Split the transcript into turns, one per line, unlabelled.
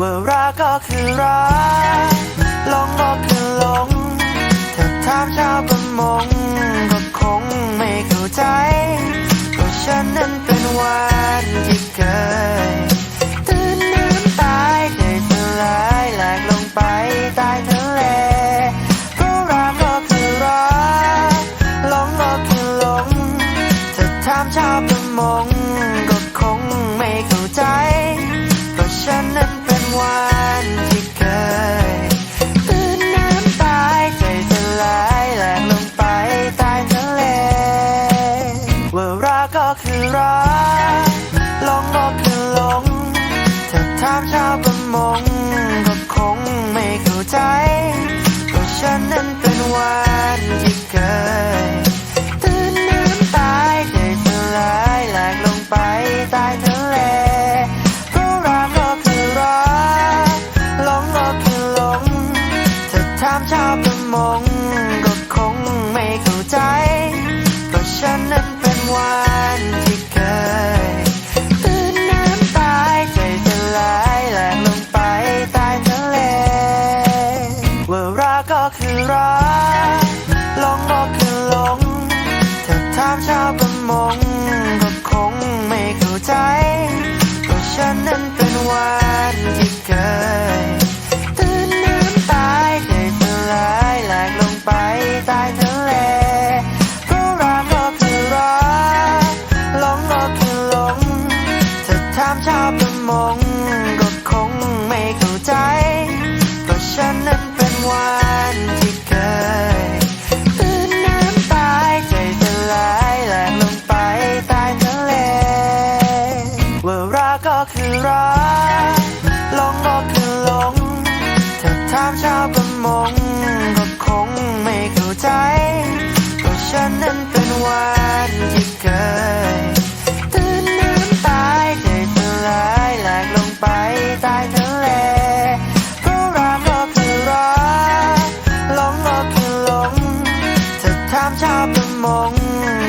ว่ารักก็คือรักหลงก็คือหลงถ้าถามชาวประมงก็คงไม่เข้าใจเพราะฉันนั้นเป็นวันที่เคยตื่นน้ำตายใจสลายแหลกลงไปใต้ทะเลเพราะรักก็คือรักหลงก็คือหลงถ้าถามชาวประ ลองก็คือลงถ้าถามชาประมงก็คงไม่เข้าใจก็ฉันนั้นเป็นวันที่เกิตื่นน้ำตายใจสลายแหลกลงไปใต้ทะเลเพราะรักก็คือรักลงก็คือลงถ้าถามชาวประมง ไปใต้ทะเลก็รักก็คือรักหลงก็คือหลงถ้าถามชาวประมงก็คงไม่เข้าใจ เพรฉันนั้นเป็นวันที่เคยตื่นน้ำตายใจสลายแหลกลงไปใต้ทะเลว่ารักก็คือรัก